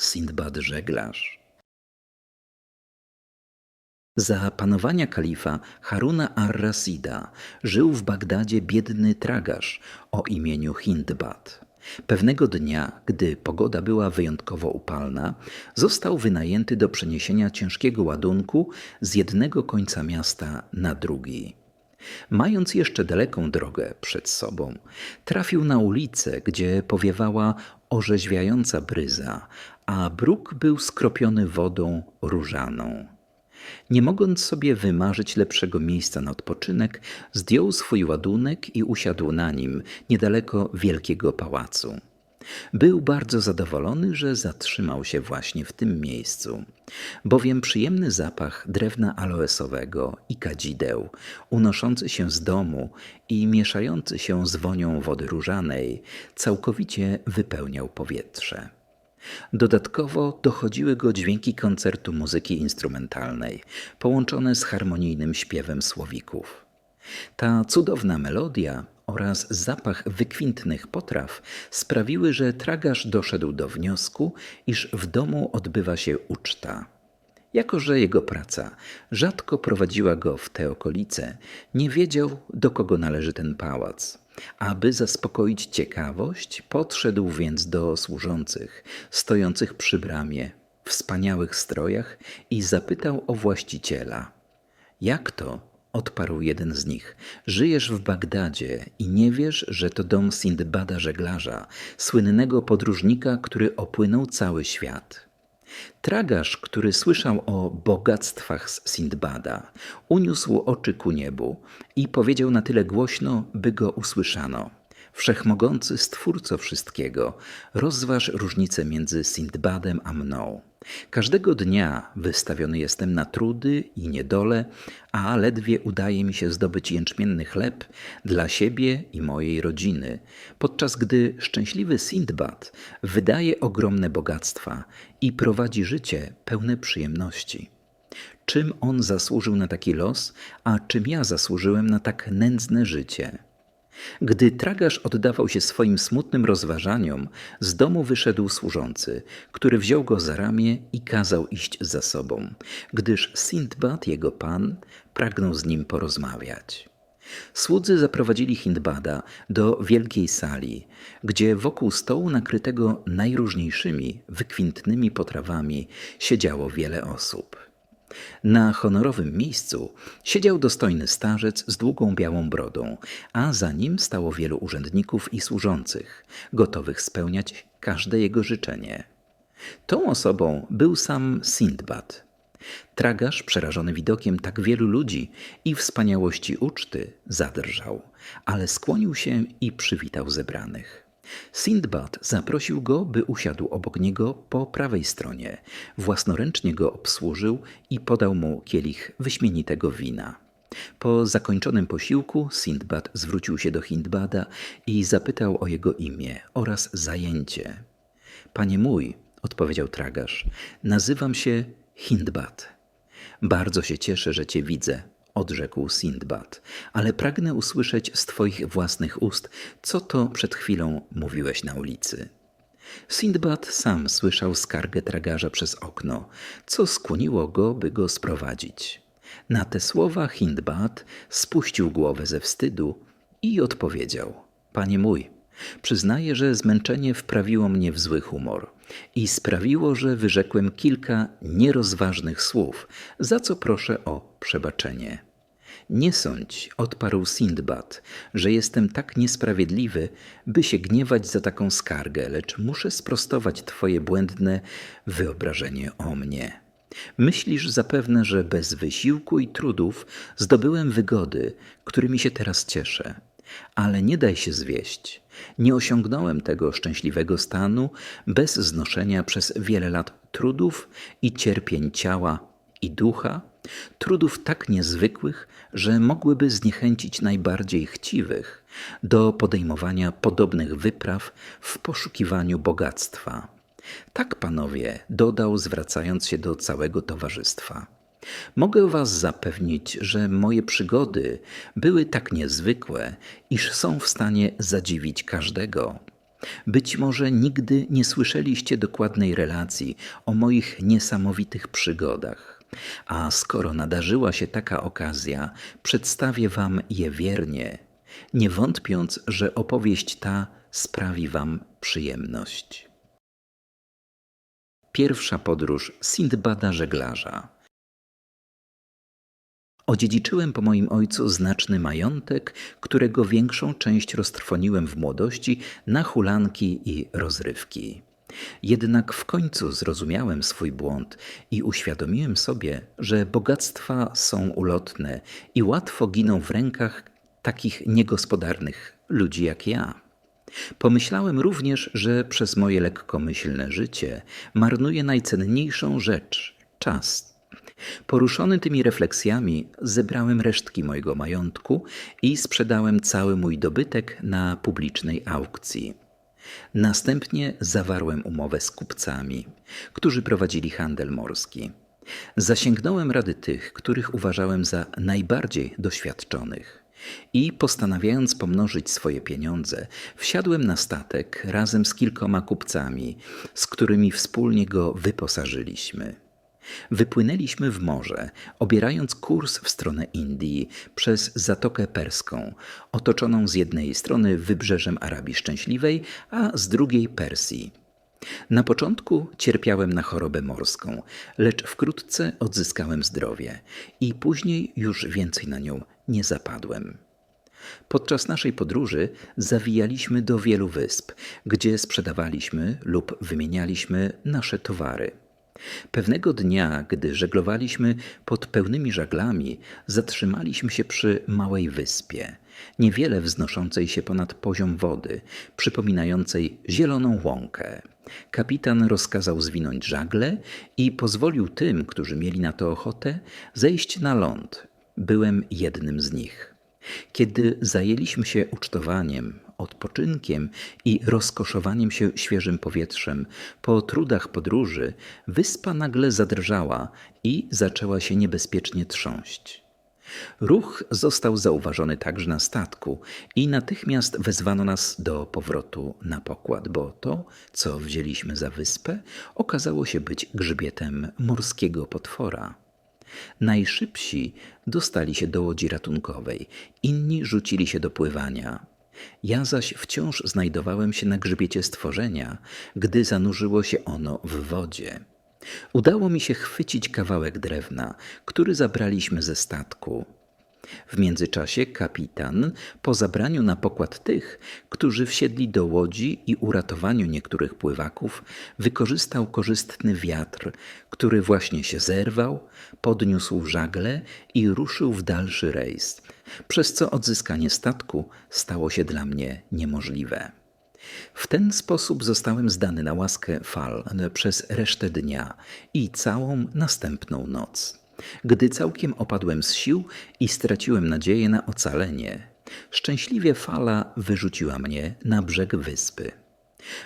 Sindbad żeglarz. Za panowania kalifa Haruna ar-Rasida żył w Bagdadzie biedny tragarz o imieniu Hindbad. Pewnego dnia, gdy pogoda była wyjątkowo upalna, został wynajęty do przeniesienia ciężkiego ładunku z jednego końca miasta na drugi. Mając jeszcze daleką drogę przed sobą, trafił na ulicę, gdzie powiewała orzeźwiająca bryza, a bruk był skropiony wodą różaną. Nie mogąc sobie wymarzyć lepszego miejsca na odpoczynek, zdjął swój ładunek i usiadł na nim niedaleko wielkiego pałacu. Był bardzo zadowolony, że zatrzymał się właśnie w tym miejscu, bowiem przyjemny zapach drewna aloesowego i kadzideł, unoszący się z domu i mieszający się z wonią wody różanej, całkowicie wypełniał powietrze. Dodatkowo dochodziły go dźwięki koncertu muzyki instrumentalnej, połączone z harmonijnym śpiewem słowików. Ta cudowna melodia oraz zapach wykwintnych potraw sprawiły, że tragarz doszedł do wniosku, iż w domu odbywa się uczta. Jako, że jego praca rzadko prowadziła go w te okolice, nie wiedział, do kogo należy ten pałac. Aby zaspokoić ciekawość, podszedł więc do służących, stojących przy bramie, w wspaniałych strojach i zapytał o właściciela. Jak to? Odparł jeden z nich. Żyjesz w Bagdadzie i nie wiesz, że to dom Sindbada żeglarza, słynnego podróżnika, który opłynął cały świat. Tragarz, który słyszał o bogactwach z Sindbada, uniósł oczy ku niebu i powiedział na tyle głośno, by go usłyszano. Wszechmogący Stwórco wszystkiego, rozważ różnicę między Sindbadem a mną. Każdego dnia wystawiony jestem na trudy i niedole, a ledwie udaje mi się zdobyć jęczmienny chleb dla siebie i mojej rodziny, podczas gdy szczęśliwy Sindbad wydaje ogromne bogactwa i prowadzi życie pełne przyjemności. Czym on zasłużył na taki los, a czym ja zasłużyłem na tak nędzne życie? Gdy tragarz oddawał się swoim smutnym rozważaniom, z domu wyszedł służący, który wziął go za ramię i kazał iść za sobą, gdyż Sindbad, jego pan, pragnął z nim porozmawiać. Słudzy zaprowadzili Hindbada do wielkiej sali, gdzie wokół stołu nakrytego najróżniejszymi, wykwintnymi potrawami siedziało wiele osób. Na honorowym miejscu siedział dostojny starzec z długą białą brodą, a za nim stało wielu urzędników i służących, gotowych spełniać każde jego życzenie. Tą osobą był sam Sindbad. Tragarz, przerażony widokiem tak wielu ludzi i wspaniałości uczty, zadrżał, ale skłonił się i przywitał zebranych. Sindbad zaprosił go, by usiadł obok niego po prawej stronie, własnoręcznie go obsłużył i podał mu kielich wyśmienitego wina. Po zakończonym posiłku Sindbad zwrócił się do Hindbada i zapytał o jego imię oraz zajęcie. Panie mój, odpowiedział tragarz, nazywam się Hindbad. Bardzo się cieszę, że cię widzę, odrzekł Sindbad, ale pragnę usłyszeć z Twoich własnych ust, co to przed chwilą mówiłeś na ulicy. Sindbad sam słyszał skargę tragarza przez okno, co skłoniło go, by go sprowadzić. Na te słowa Hindbad spuścił głowę ze wstydu i odpowiedział: Panie mój, Przyznaję, że zmęczenie wprawiło mnie w zły humor i sprawiło, że wyrzekłem kilka nierozważnych słów, za co proszę o przebaczenie. Nie sądź, odparł Sindbad, że jestem tak niesprawiedliwy, by się gniewać za taką skargę, lecz muszę sprostować twoje błędne wyobrażenie o mnie. Myślisz zapewne, że bez wysiłku i trudów zdobyłem wygody, którymi się teraz cieszę. Ale nie daj się zwieść. Nie osiągnąłem tego szczęśliwego stanu bez znoszenia przez wiele lat trudów i cierpień ciała i ducha, trudów tak niezwykłych, że mogłyby zniechęcić najbardziej chciwych do podejmowania podobnych wypraw w poszukiwaniu bogactwa. Tak, panowie, dodał, zwracając się do całego towarzystwa. Mogę Was zapewnić, że moje przygody były tak niezwykłe, iż są w stanie zadziwić każdego. Być może nigdy nie słyszeliście dokładnej relacji o moich niesamowitych przygodach. A skoro nadarzyła się taka okazja, przedstawię Wam je wiernie, nie wątpiąc, że opowieść ta sprawi Wam przyjemność. Pierwsza podróż Sindbada żeglarza. Odziedziczyłem po moim ojcu znaczny majątek, którego większą część roztrwoniłem w młodości na hulanki i rozrywki. Jednak w końcu zrozumiałem swój błąd i uświadomiłem sobie, że bogactwa są ulotne i łatwo giną w rękach takich niegospodarnych ludzi jak ja. Pomyślałem również, że przez moje lekkomyślne życie marnuję najcenniejszą rzecz czas. Poruszony tymi refleksjami, zebrałem resztki mojego majątku i sprzedałem cały mój dobytek na publicznej aukcji. Następnie zawarłem umowę z kupcami, którzy prowadzili handel morski. Zasięgnąłem rady tych, których uważałem za najbardziej doświadczonych. I postanawiając pomnożyć swoje pieniądze, wsiadłem na statek razem z kilkoma kupcami, z którymi wspólnie go wyposażyliśmy. Wypłynęliśmy w morze, obierając kurs w stronę Indii przez Zatokę Perską, otoczoną z jednej strony wybrzeżem Arabii Szczęśliwej, a z drugiej Persji. Na początku cierpiałem na chorobę morską, lecz wkrótce odzyskałem zdrowie i później już więcej na nią nie zapadłem. Podczas naszej podróży zawijaliśmy do wielu wysp, gdzie sprzedawaliśmy lub wymienialiśmy nasze towary. Pewnego dnia, gdy żeglowaliśmy pod pełnymi żaglami, zatrzymaliśmy się przy małej wyspie, niewiele wznoszącej się ponad poziom wody, przypominającej zieloną łąkę. Kapitan rozkazał zwinąć żagle i pozwolił tym, którzy mieli na to ochotę, zejść na ląd. Byłem jednym z nich. Kiedy zajęliśmy się ucztowaniem, odpoczynkiem i rozkoszowaniem się świeżym powietrzem, po trudach podróży, wyspa nagle zadrżała i zaczęła się niebezpiecznie trząść. Ruch został zauważony także na statku i natychmiast wezwano nas do powrotu na pokład, bo to, co wzięliśmy za wyspę, okazało się być grzbietem morskiego potwora. Najszybsi dostali się do łodzi ratunkowej, inni rzucili się do pływania. Ja zaś wciąż znajdowałem się na grzbiecie stworzenia, gdy zanurzyło się ono w wodzie. Udało mi się chwycić kawałek drewna, który zabraliśmy ze statku. W międzyczasie kapitan, po zabraniu na pokład tych, którzy wsiedli do łodzi i uratowaniu niektórych pływaków, wykorzystał korzystny wiatr, który właśnie się zerwał, podniósł żagle i ruszył w dalszy rejs, przez co odzyskanie statku stało się dla mnie niemożliwe. W ten sposób zostałem zdany na łaskę fal przez resztę dnia i całą następną noc. Gdy całkiem opadłem z sił i straciłem nadzieję na ocalenie, szczęśliwie fala wyrzuciła mnie na brzeg wyspy.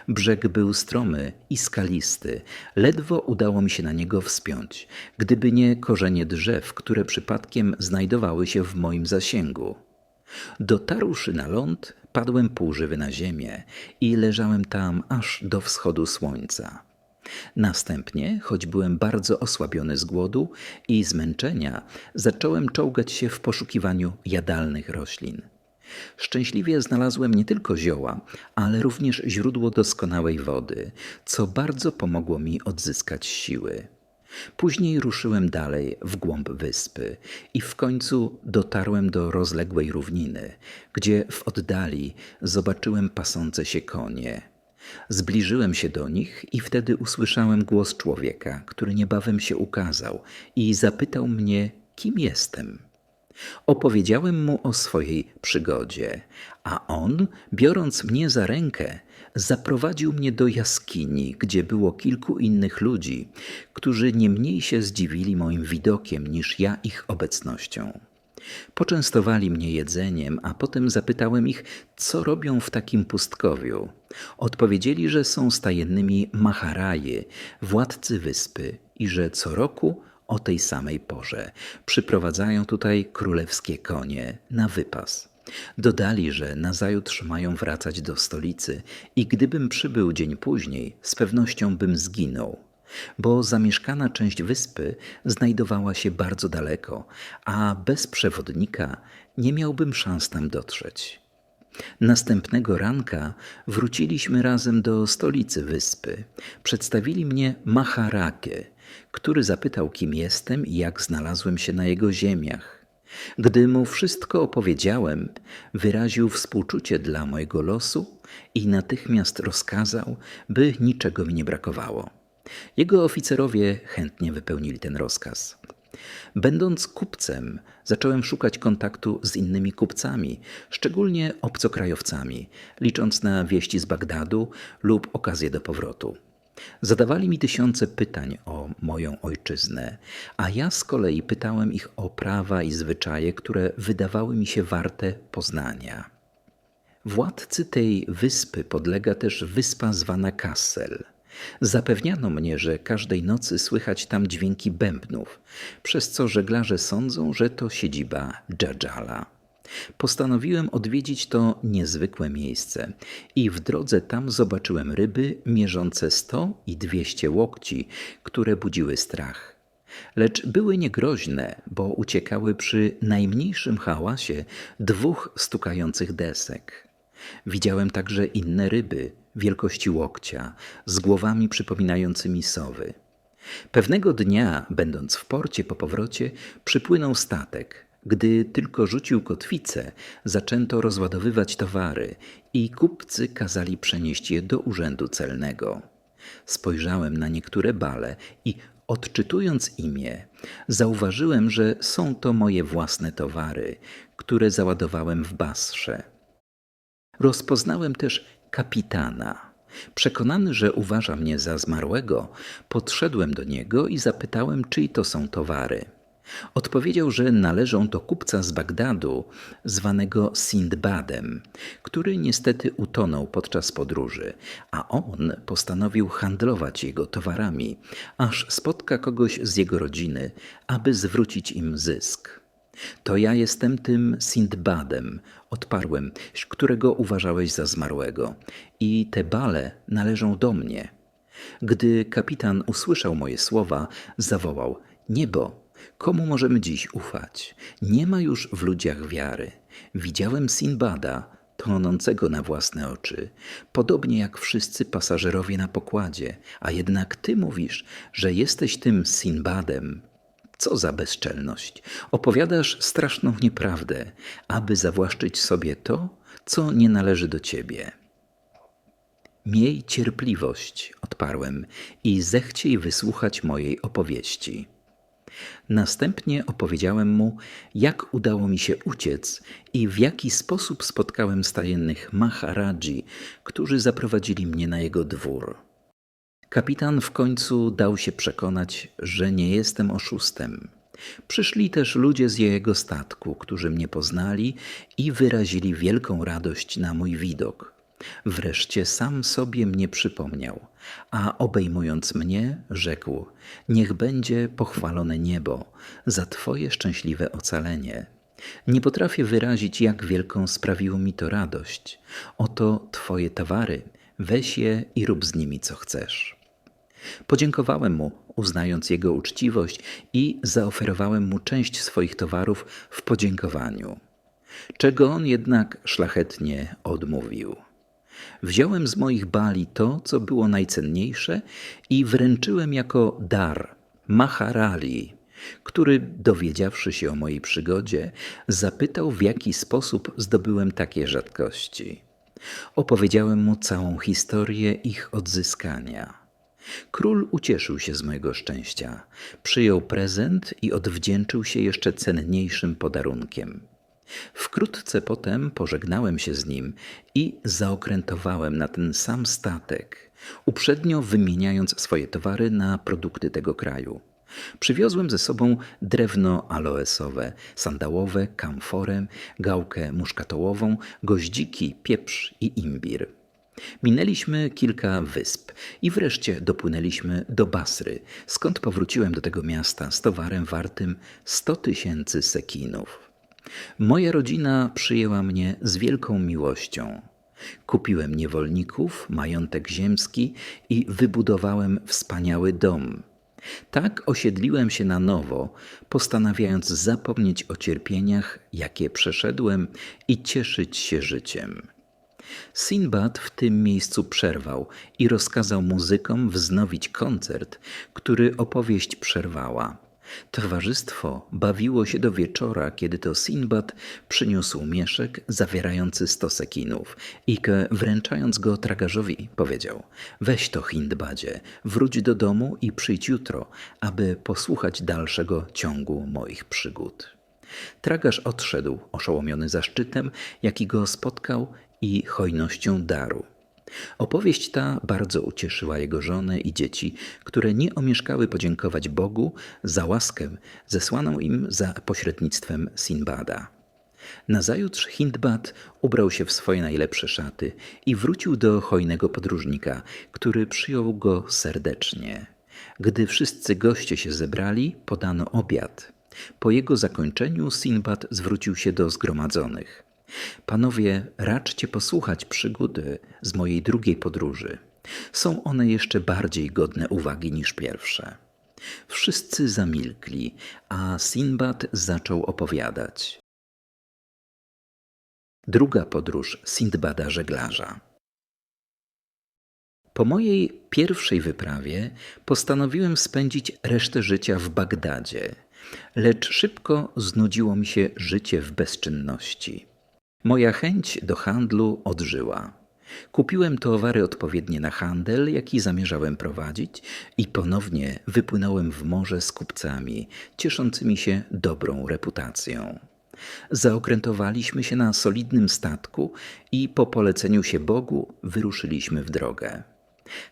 Brzeg był stromy i skalisty, ledwo udało mi się na niego wspiąć, gdyby nie korzenie drzew, które przypadkiem znajdowały się w moim zasięgu. Dotarłszy na ląd, padłem półżywy na ziemię i leżałem tam aż do wschodu słońca. Następnie, choć byłem bardzo osłabiony z głodu i zmęczenia, zacząłem czołgać się w poszukiwaniu jadalnych roślin. Szczęśliwie znalazłem nie tylko zioła, ale również źródło doskonałej wody, co bardzo pomogło mi odzyskać siły. Później ruszyłem dalej w głąb wyspy i w końcu dotarłem do rozległej równiny, gdzie w oddali zobaczyłem pasące się konie. Zbliżyłem się do nich i wtedy usłyszałem głos człowieka, który niebawem się ukazał i zapytał mnie, kim jestem. Opowiedziałem mu o swojej przygodzie, a on, biorąc mnie za rękę, zaprowadził mnie do jaskini, gdzie było kilku innych ludzi, którzy nie mniej się zdziwili moim widokiem niż ja ich obecnością. Poczęstowali mnie jedzeniem, a potem zapytałem ich, co robią w takim pustkowiu. Odpowiedzieli, że są stajennymi Maharaje, władcy wyspy, i że co roku o tej samej porze przyprowadzają tutaj królewskie konie na wypas. Dodali, że nazajutrz mają wracać do stolicy i gdybym przybył dzień później, z pewnością bym zginął, bo zamieszkana część wyspy znajdowała się bardzo daleko, a bez przewodnika nie miałbym szans tam dotrzeć. Następnego ranka wróciliśmy razem do stolicy wyspy. Przedstawili mnie Maharake, który zapytał, kim jestem i jak znalazłem się na jego ziemiach. Gdy mu wszystko opowiedziałem, wyraził współczucie dla mojego losu i natychmiast rozkazał, by niczego mi nie brakowało. Jego oficerowie chętnie wypełnili ten rozkaz. Będąc kupcem, zacząłem szukać kontaktu z innymi kupcami, szczególnie obcokrajowcami, licząc na wieści z Bagdadu lub okazję do powrotu. Zadawali mi tysiące pytań o moją ojczyznę, a ja z kolei pytałem ich o prawa i zwyczaje, które wydawały mi się warte poznania. Władcy tej wyspy podlega też wyspa zwana Kassel – Zapewniano mnie, że każdej nocy słychać tam dźwięki bębnów, przez co żeglarze sądzą, że to siedziba Dżadżala. Postanowiłem odwiedzić to niezwykłe miejsce i w drodze tam zobaczyłem ryby mierzące 100 i 200 łokci, które budziły strach. Lecz były niegroźne, bo uciekały przy najmniejszym hałasie dwóch stukających desek. Widziałem także inne ryby, wielkości łokcia, z głowami przypominającymi sowy. Pewnego dnia, będąc w porcie po powrocie, przypłynął statek. Gdy tylko rzucił kotwicę, zaczęto rozładowywać towary i kupcy kazali przenieść je do urzędu celnego. Spojrzałem na niektóre bale i odczytując imię, zauważyłem, że są to moje własne towary, które załadowałem w Basrze. Rozpoznałem też kapitana. Przekonany, że uważa mnie za zmarłego, podszedłem do niego i zapytałem, czyj to są towary. Odpowiedział, że należą do kupca z Bagdadu, zwanego Sindbadem, który niestety utonął podczas podróży, a on postanowił handlować jego towarami, aż spotka kogoś z jego rodziny, aby zwrócić im zysk. To ja jestem tym Sindbadem, odparłem, którego uważałeś za zmarłego, i te bale należą do mnie. Gdy kapitan usłyszał moje słowa, zawołał: Niebo, komu możemy dziś ufać? Nie ma już w ludziach wiary. Widziałem Sinbada, tonącego na własne oczy, podobnie jak wszyscy pasażerowie na pokładzie, a jednak ty mówisz, że jesteś tym Sinbadem. Co za bezczelność! Opowiadasz straszną nieprawdę, aby zawłaszczyć sobie to, co nie należy do ciebie. Miej cierpliwość, odparłem, i zechciej wysłuchać mojej opowieści. Następnie opowiedziałem mu, jak udało mi się uciec i w jaki sposób spotkałem stajennych Maharadzi, którzy zaprowadzili mnie na jego dwór. Kapitan w końcu dał się przekonać, że nie jestem oszustem. Przyszli też ludzie z jego statku, którzy mnie poznali i wyrazili wielką radość na mój widok. Wreszcie sam sobie mnie przypomniał, a obejmując mnie, rzekł: Niech będzie pochwalone niebo za Twoje szczęśliwe ocalenie. Nie potrafię wyrazić, jak wielką sprawiło mi to radość. Oto Twoje towary, weź je i rób z nimi co chcesz. Podziękowałem mu, uznając jego uczciwość i zaoferowałem mu część swoich towarów w podziękowaniu, czego on jednak szlachetnie odmówił. Wziąłem z moich bali to, co było najcenniejsze i wręczyłem jako dar Maharali, który, dowiedziawszy się o mojej przygodzie, zapytał, w jaki sposób zdobyłem takie rzadkości. Opowiedziałem mu całą historię ich odzyskania. Król ucieszył się z mojego szczęścia, przyjął prezent i odwdzięczył się jeszcze cenniejszym podarunkiem. Wkrótce potem pożegnałem się z nim i zaokrętowałem na ten sam statek, uprzednio wymieniając swoje towary na produkty tego kraju. Przywiozłem ze sobą drewno aloesowe, sandałowe, kamforę, gałkę muszkatołową, goździki, pieprz i imbir. Minęliśmy kilka wysp i wreszcie dopłynęliśmy do Basry, skąd powróciłem do tego miasta z towarem wartym 100 tysięcy sekinów. Moja rodzina przyjęła mnie z wielką miłością. Kupiłem niewolników, majątek ziemski i wybudowałem wspaniały dom. Tak osiedliłem się na nowo, postanawiając zapomnieć o cierpieniach, jakie przeszedłem i cieszyć się życiem. Sinbad w tym miejscu przerwał i rozkazał muzykom wznowić koncert, który opowieść przerwała. Towarzystwo bawiło się do wieczora, kiedy to Sinbad przyniósł mieszek zawierający sto sekinów i wręczając go tragarzowi powiedział Weź to Hindbadzie, wróć do domu i przyjdź jutro, aby posłuchać dalszego ciągu moich przygód. Tragarz odszedł, oszołomiony zaszczytem, jaki go spotkał i hojnością daru. Opowieść ta bardzo ucieszyła jego żonę i dzieci, które nie omieszkały podziękować Bogu za łaskę zesłaną im za pośrednictwem Sinbada. Nazajutrz Hindbad ubrał się w swoje najlepsze szaty i wrócił do hojnego podróżnika, który przyjął go serdecznie. Gdy wszyscy goście się zebrali, podano obiad. Po jego zakończeniu Sinbad zwrócił się do zgromadzonych. Panowie, raczcie posłuchać przygody z mojej drugiej podróży. Są one jeszcze bardziej godne uwagi niż pierwsze. Wszyscy zamilkli, a Sinbad zaczął opowiadać. Druga podróż Sindbada żeglarza. Po mojej pierwszej wyprawie postanowiłem spędzić resztę życia w Bagdadzie, lecz szybko znudziło mi się życie w bezczynności. Moja chęć do handlu odżyła. Kupiłem towary odpowiednie na handel, jaki zamierzałem prowadzić, i ponownie wypłynąłem w morze z kupcami, cieszącymi się dobrą reputacją. Zaokrętowaliśmy się na solidnym statku i po poleceniu się Bogu wyruszyliśmy w drogę.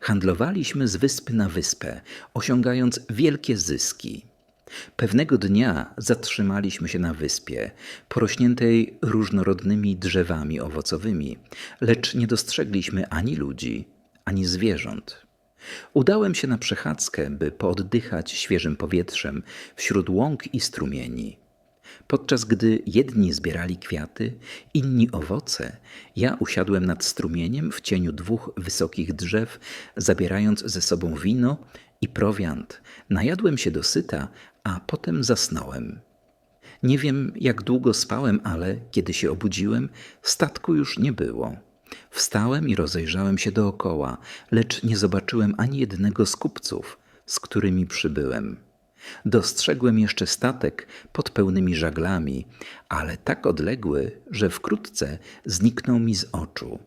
Handlowaliśmy z wyspy na wyspę, osiągając wielkie zyski. Pewnego dnia zatrzymaliśmy się na wyspie, porośniętej różnorodnymi drzewami owocowymi, lecz nie dostrzegliśmy ani ludzi, ani zwierząt. Udałem się na przechadzkę, by pooddychać świeżym powietrzem wśród łąk i strumieni. Podczas gdy jedni zbierali kwiaty, inni owoce, ja usiadłem nad strumieniem w cieniu dwóch wysokich drzew, zabierając ze sobą wino i prowiant. Najadłem się dosyta, a potem zasnąłem. Nie wiem, jak długo spałem, ale kiedy się obudziłem, statku już nie było. Wstałem i rozejrzałem się dookoła, lecz nie zobaczyłem ani jednego z kupców, z którymi przybyłem. Dostrzegłem jeszcze statek pod pełnymi żaglami, ale tak odległy, że wkrótce zniknął mi z oczu.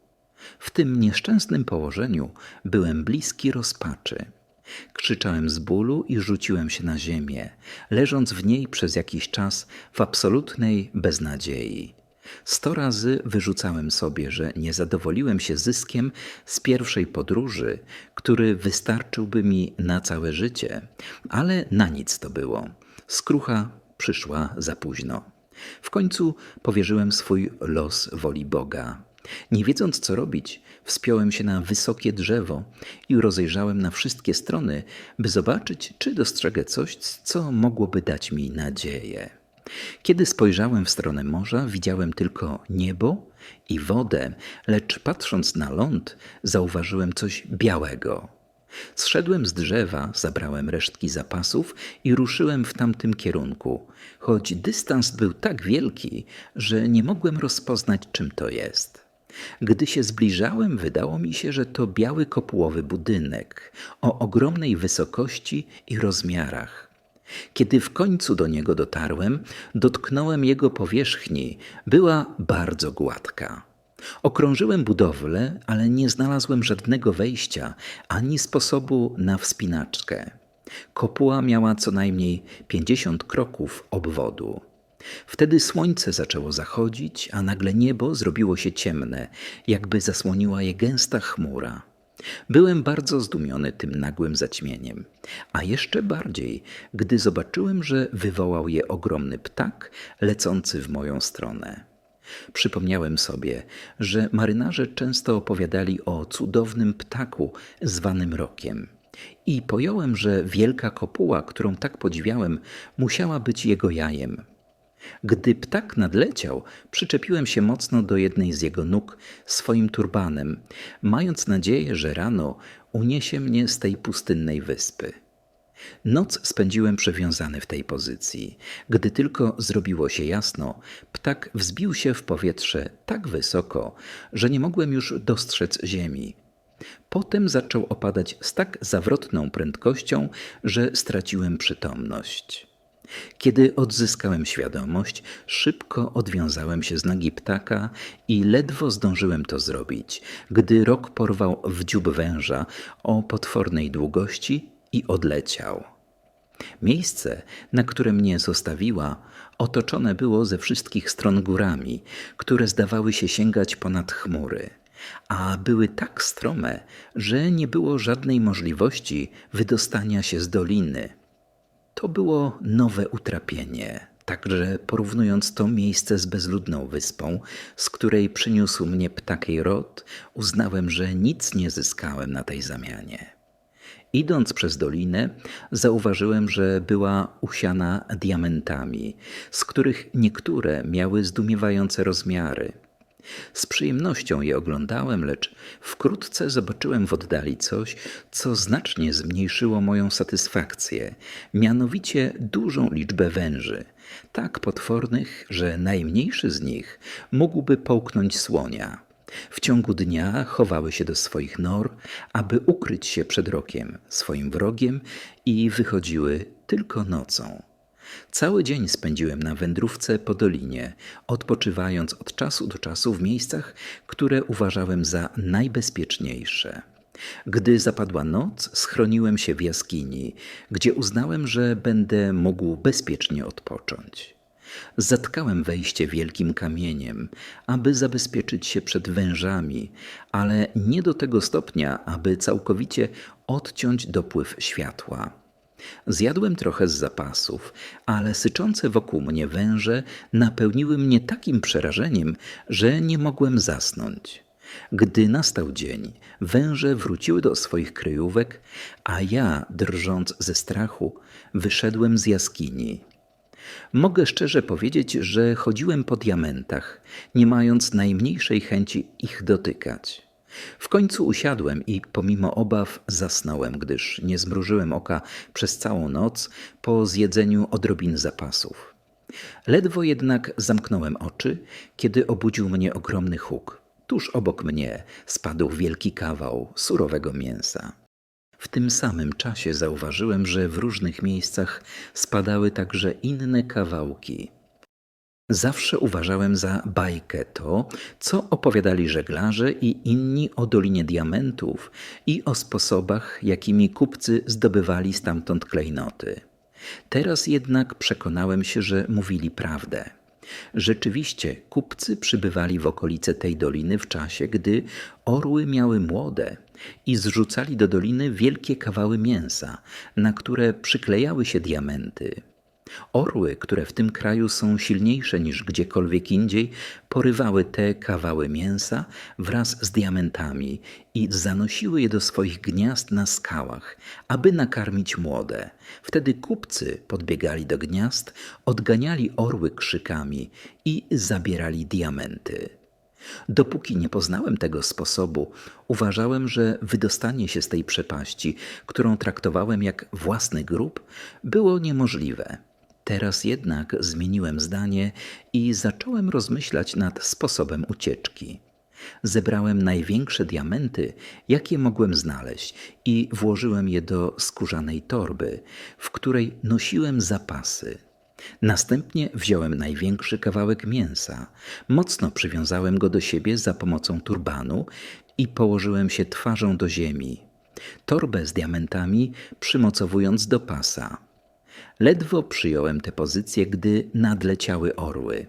W tym nieszczęsnym położeniu byłem bliski rozpaczy. Krzyczałem z bólu i rzuciłem się na ziemię, leżąc w niej przez jakiś czas w absolutnej beznadziei. Sto razy wyrzucałem sobie, że nie zadowoliłem się zyskiem z pierwszej podróży, który wystarczyłby mi na całe życie, ale na nic to było. Skrucha przyszła za późno. W końcu powierzyłem swój los woli Boga. Nie wiedząc, co robić, wspiąłem się na wysokie drzewo i rozejrzałem na wszystkie strony, by zobaczyć, czy dostrzegę coś, co mogłoby dać mi nadzieję. Kiedy spojrzałem w stronę morza, widziałem tylko niebo i wodę, lecz patrząc na ląd, zauważyłem coś białego. Zszedłem z drzewa, zabrałem resztki zapasów i ruszyłem w tamtym kierunku, choć dystans był tak wielki, że nie mogłem rozpoznać, czym to jest. Gdy się zbliżałem, wydało mi się, że to biały kopułowy budynek o ogromnej wysokości i rozmiarach. Kiedy w końcu do niego dotarłem, dotknąłem jego powierzchni. Była bardzo gładka. Okrążyłem budowlę, ale nie znalazłem żadnego wejścia ani sposobu na wspinaczkę. Kopuła miała co najmniej pięćdziesiąt kroków obwodu. Wtedy słońce zaczęło zachodzić, a nagle niebo zrobiło się ciemne, jakby zasłoniła je gęsta chmura. Byłem bardzo zdumiony tym nagłym zaćmieniem, a jeszcze bardziej, gdy zobaczyłem, że wywołał je ogromny ptak lecący w moją stronę. Przypomniałem sobie, że marynarze często opowiadali o cudownym ptaku zwanym rokiem. I pojąłem, że wielka kopuła, którą tak podziwiałem, musiała być jego jajem. Gdy ptak nadleciał, przyczepiłem się mocno do jednej z jego nóg swoim turbanem, mając nadzieję, że rano uniesie mnie z tej pustynnej wyspy. Noc spędziłem przewiązany w tej pozycji. Gdy tylko zrobiło się jasno, ptak wzbił się w powietrze tak wysoko, że nie mogłem już dostrzec ziemi. Potem zaczął opadać z tak zawrotną prędkością, że straciłem przytomność. Kiedy odzyskałem świadomość, szybko odwiązałem się z nogi ptaka i ledwo zdążyłem to zrobić, gdy rok porwał w dziób węża o potwornej długości i odleciał. Miejsce, na które mnie zostawiła, otoczone było ze wszystkich stron górami, które zdawały się sięgać ponad chmury, a były tak strome, że nie było żadnej możliwości wydostania się z doliny. To było nowe utrapienie. Także porównując to miejsce z bezludną wyspą, z której przyniósł mnie ptakiej rod, uznałem, że nic nie zyskałem na tej zamianie. Idąc przez dolinę, zauważyłem, że była usiana diamentami, z których niektóre miały zdumiewające rozmiary. Z przyjemnością je oglądałem, lecz wkrótce zobaczyłem w oddali coś, co znacznie zmniejszyło moją satysfakcję, mianowicie dużą liczbę węży, tak potwornych, że najmniejszy z nich mógłby połknąć słonia. W ciągu dnia chowały się do swoich nor, aby ukryć się przed rokiem, swoim wrogiem i wychodziły tylko nocą. Cały dzień spędziłem na wędrówce po dolinie, odpoczywając od czasu do czasu w miejscach, które uważałem za najbezpieczniejsze. Gdy zapadła noc, schroniłem się w jaskini, gdzie uznałem, że będę mógł bezpiecznie odpocząć. Zatkałem wejście wielkim kamieniem, aby zabezpieczyć się przed wężami, ale nie do tego stopnia, aby całkowicie odciąć dopływ światła. Zjadłem trochę z zapasów, ale syczące wokół mnie węże napełniły mnie takim przerażeniem, że nie mogłem zasnąć. Gdy nastał dzień, węże wróciły do swoich kryjówek, a ja, drżąc ze strachu, wyszedłem z jaskini. Mogę szczerze powiedzieć, że chodziłem po diamentach, nie mając najmniejszej chęci ich dotykać. W końcu usiadłem i pomimo obaw zasnąłem, gdyż nie zmrużyłem oka przez całą noc po zjedzeniu odrobin zapasów. Ledwo jednak zamknąłem oczy, kiedy obudził mnie ogromny huk. Tuż obok mnie spadł wielki kawał surowego mięsa. W tym samym czasie zauważyłem, że w różnych miejscach spadały także inne kawałki. Zawsze uważałem za bajkę to, co opowiadali żeglarze i inni o Dolinie Diamentów i o sposobach, jakimi kupcy zdobywali stamtąd klejnoty. Teraz jednak przekonałem się, że mówili prawdę. Rzeczywiście, kupcy przybywali w okolice tej doliny w czasie, gdy orły miały młode i zrzucali do doliny wielkie kawały mięsa, na które przyklejały się diamenty. Orły, które w tym kraju są silniejsze niż gdziekolwiek indziej, porywały te kawały mięsa wraz z diamentami i zanosiły je do swoich gniazd na skałach, aby nakarmić młode. Wtedy kupcy podbiegali do gniazd, odganiali orły krzykami i zabierali diamenty. Dopóki nie poznałem tego sposobu, uważałem, że wydostanie się z tej przepaści, którą traktowałem jak własny grób, było niemożliwe. Teraz jednak zmieniłem zdanie i zacząłem rozmyślać nad sposobem ucieczki. Zebrałem największe diamenty, jakie mogłem znaleźć, i włożyłem je do skórzanej torby, w której nosiłem zapasy. Następnie wziąłem największy kawałek mięsa, mocno przywiązałem go do siebie za pomocą turbanu i położyłem się twarzą do ziemi. Torbę z diamentami przymocowując do pasa. Ledwo przyjąłem tę pozycję, gdy nadleciały orły.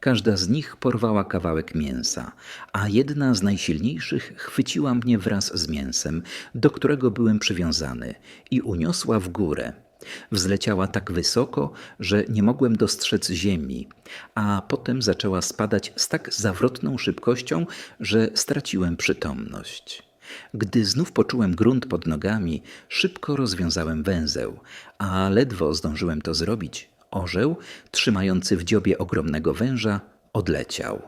Każda z nich porwała kawałek mięsa, a jedna z najsilniejszych chwyciła mnie wraz z mięsem, do którego byłem przywiązany, i uniosła w górę. Wzleciała tak wysoko, że nie mogłem dostrzec ziemi, a potem zaczęła spadać z tak zawrotną szybkością, że straciłem przytomność. Gdy znów poczułem grunt pod nogami, szybko rozwiązałem węzeł, a ledwo zdążyłem to zrobić, orzeł, trzymający w dziobie ogromnego węża, odleciał.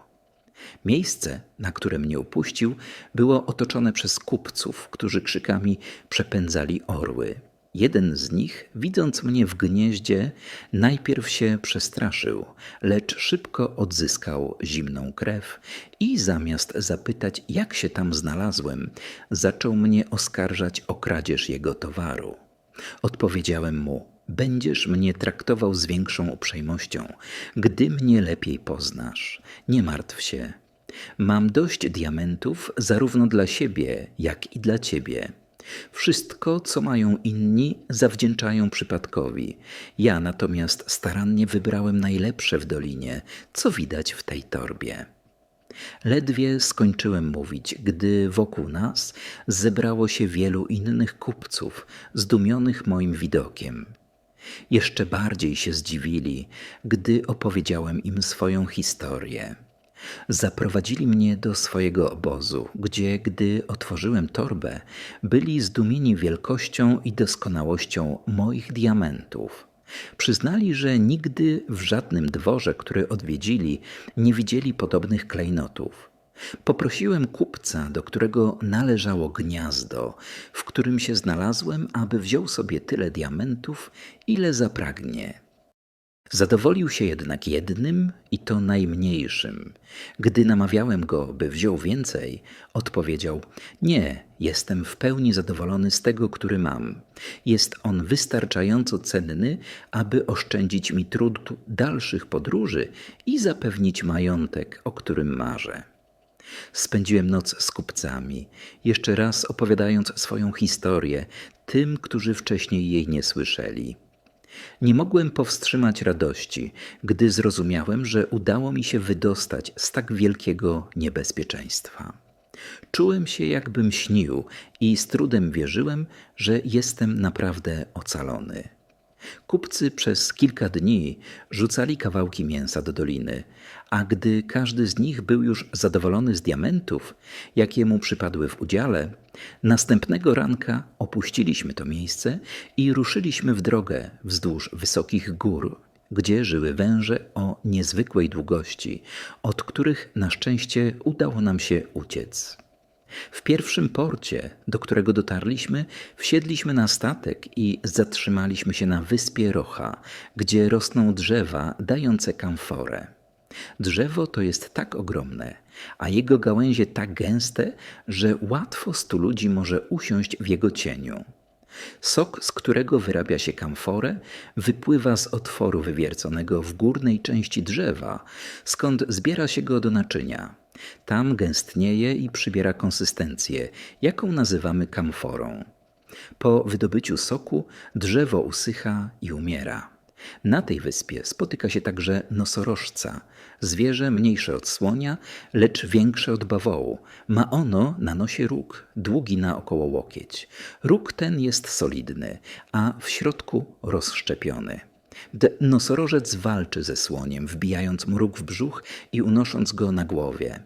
Miejsce, na które mnie upuścił, było otoczone przez kupców, którzy krzykami przepędzali orły. Jeden z nich, widząc mnie w gnieździe, najpierw się przestraszył, lecz szybko odzyskał zimną krew i zamiast zapytać, jak się tam znalazłem, zaczął mnie oskarżać o kradzież jego towaru. Odpowiedziałem mu: Będziesz mnie traktował z większą uprzejmością, gdy mnie lepiej poznasz. Nie martw się. Mam dość diamentów zarówno dla siebie, jak i dla ciebie. Wszystko, co mają inni, zawdzięczają przypadkowi. Ja natomiast starannie wybrałem najlepsze w dolinie, co widać w tej torbie. Ledwie skończyłem mówić, gdy wokół nas zebrało się wielu innych kupców, zdumionych moim widokiem. Jeszcze bardziej się zdziwili, gdy opowiedziałem im swoją historię. Zaprowadzili mnie do swojego obozu, gdzie, gdy otworzyłem torbę, byli zdumieni wielkością i doskonałością moich diamentów. Przyznali, że nigdy w żadnym dworze, który odwiedzili, nie widzieli podobnych klejnotów. Poprosiłem kupca, do którego należało gniazdo, w którym się znalazłem, aby wziął sobie tyle diamentów, ile zapragnie. Zadowolił się jednak jednym i to najmniejszym. Gdy namawiałem go, by wziął więcej, odpowiedział: Nie, jestem w pełni zadowolony z tego, który mam. Jest on wystarczająco cenny, aby oszczędzić mi trud dalszych podróży i zapewnić majątek, o którym marzę. Spędziłem noc z kupcami, jeszcze raz opowiadając swoją historię tym, którzy wcześniej jej nie słyszeli. Nie mogłem powstrzymać radości, gdy zrozumiałem, że udało mi się wydostać z tak wielkiego niebezpieczeństwa. Czułem się, jakbym śnił, i z trudem wierzyłem, że jestem naprawdę ocalony. Kupcy przez kilka dni rzucali kawałki mięsa do doliny, a gdy każdy z nich był już zadowolony z diamentów, jakie mu przypadły w udziale, następnego ranka opuściliśmy to miejsce i ruszyliśmy w drogę wzdłuż wysokich gór, gdzie żyły węże o niezwykłej długości, od których na szczęście udało nam się uciec. W pierwszym porcie, do którego dotarliśmy, wsiedliśmy na statek i zatrzymaliśmy się na wyspie Rocha, gdzie rosną drzewa dające kamforę. Drzewo to jest tak ogromne, a jego gałęzie tak gęste, że łatwo stu ludzi może usiąść w jego cieniu. Sok, z którego wyrabia się kamforę, wypływa z otworu wywierconego w górnej części drzewa, skąd zbiera się go do naczynia. Tam gęstnieje i przybiera konsystencję, jaką nazywamy kamforą. Po wydobyciu soku drzewo usycha i umiera. Na tej wyspie spotyka się także nosorożca, zwierzę mniejsze od słonia, lecz większe od bawołu. Ma ono na nosie róg, długi na około łokieć. Róg ten jest solidny, a w środku rozszczepiony. Gdy nosorożec walczy ze słoniem, wbijając mu róg w brzuch i unosząc go na głowie.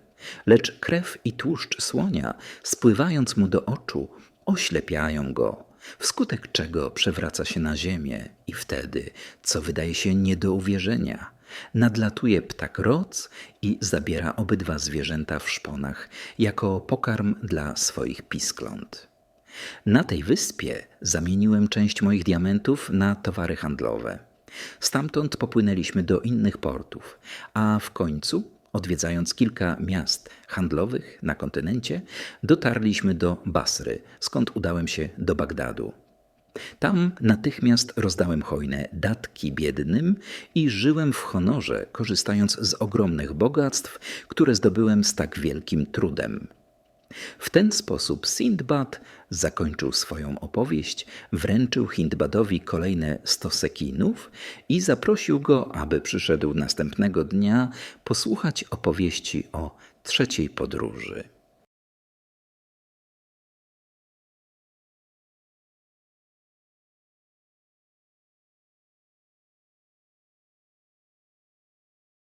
Lecz krew i tłuszcz słonia, spływając mu do oczu, oślepiają go, wskutek czego przewraca się na ziemię i wtedy, co wydaje się nie do uwierzenia, nadlatuje ptak roc i zabiera obydwa zwierzęta w szponach jako pokarm dla swoich piskląt. Na tej wyspie zamieniłem część moich diamentów na towary handlowe. Stamtąd popłynęliśmy do innych portów, a w końcu, odwiedzając kilka miast handlowych na kontynencie, dotarliśmy do Basry, skąd udałem się do Bagdadu. Tam natychmiast rozdałem hojne datki biednym i żyłem w honorze, korzystając z ogromnych bogactw, które zdobyłem z tak wielkim trudem. W ten sposób Sindbad zakończył swoją opowieść, wręczył Hindbadowi kolejne sto sekinów i zaprosił go, aby przyszedł następnego dnia posłuchać opowieści o trzeciej podróży.